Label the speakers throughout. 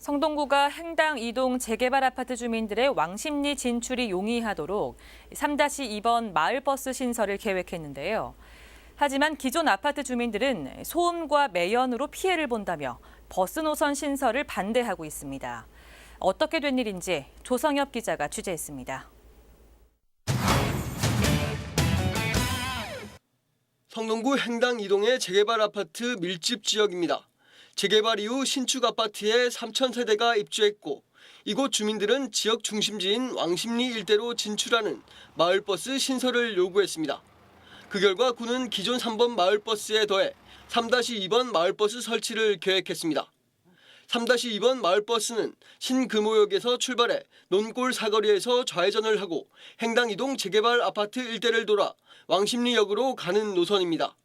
Speaker 1: 성동구가 행당 이동 재개발 아파트 주민들의 왕십리 진출이 용이하도록 3-2번 마을버스 신설을 계획했는데요. 하지만 기존 아파트 주민들은 소음과 매연으로 피해를 본다며 버스 노선 신설을 반대하고 있습니다. 어떻게 된 일인지 조성엽 기자가 취재했습니다.
Speaker 2: 성동구 행당 이동의 재개발 아파트 밀집 지역입니다. 재개발 이후 신축 아파트에 3천 세대가 입주했고 이곳 주민들은 지역 중심지인 왕십리 일대로 진출하는 마을버스 신설을 요구했습니다. 그 결과 구는 기존 3번 마을버스에 더해 3-2번 마을버스 설치를 계획했습니다. 3-2번 마을버스는 신금호역에서 출발해 논골 사거리에서 좌회전을 하고 행당 이동 재개발 아파트 일대를 돌아 왕십리역으로 가는 노선입니다.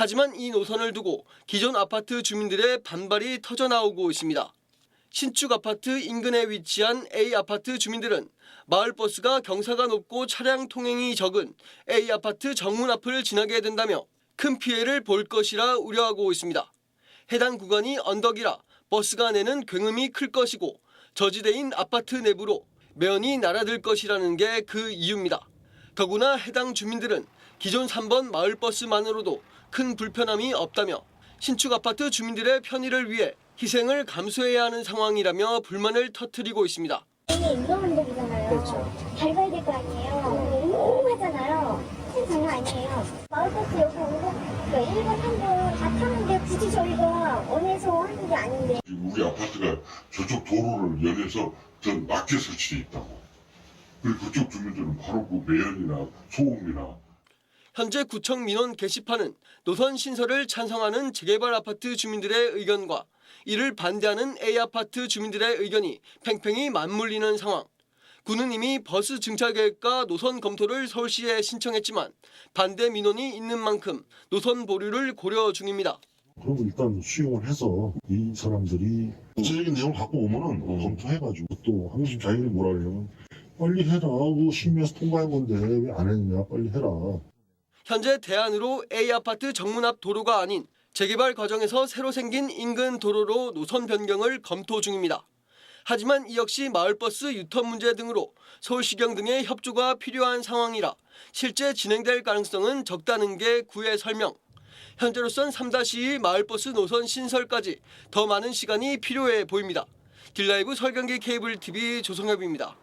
Speaker 2: 하지만 이 노선을 두고 기존 아파트 주민들의 반발이 터져 나오고 있습니다. 신축 아파트 인근에 위치한 A 아파트 주민들은 마을버스가 경사가 높고 차량 통행이 적은 A 아파트 정문 앞을 지나게 된다며 큰 피해를 볼 것이라 우려하고 있습니다. 해당 구간이 언덕이라 버스가 내는 굉음이 클 것이고 저지대인 아파트 내부로 매연이 날아들 것이라는 게 그 이유입니다. 더구나 해당 주민들은 기존 3번 마을버스만으로도 큰 불편함이 없다며 신축 아파트 주민들의 편의를 위해 희생을 감수해야 하는 상황이라며 불만을 터뜨리고 있습니다.
Speaker 3: 이게 운동운동이잖아요.
Speaker 4: 그렇죠.
Speaker 3: 밟아야 될 거 아니에요. 웅웅하잖아요. 큰 장난 아니에요. 마을버스 여기 오고 그 1번, 3번 다 타는데 굳이 저희가 원해서 하는 게 아닌데.
Speaker 4: 우리 아파트가 저쪽 도로를 열려서 저 낮게 설치돼 있다고. 그리고 그쪽 주민들은 바로 그 매연이나 소음이나
Speaker 2: 현재 구청 민원 게시판은 노선 신설을 찬성하는 재개발 아파트 주민들의 의견과 이를 반대하는 A 아파트 주민들의 의견이 팽팽히 맞물리는 상황. 구는 이미 버스 증차 계획과 노선 검토를 서울시에 신청했지만 반대 민원이 있는 만큼 노선 보류를 고려 중입니다.
Speaker 5: 그리고 일단 수용을 해서 이 사람들이 구체적인 내용을 갖고 오면은 검토해가지고 또 항상 자기들이 뭐라 그러냐면 빨리 해라. 그 심의해서 통과한 건데 왜 안 했냐. 빨리 해라.
Speaker 2: 현재 대안으로 A 아파트 정문 앞 도로가 아닌 재개발 과정에서 새로 생긴 인근 도로로 노선 변경을 검토 중입니다. 하지만 이 역시 마을버스 유턴 문제 등으로 서울시경 등의 협조가 필요한 상황이라 실제 진행될 가능성은 적다는 게 구의 설명. 현재로선 3-2 마을버스 노선 신설까지 더 많은 시간이 필요해 보입니다. 딜라이브 설경기 케이블 TV 조성엽입니다.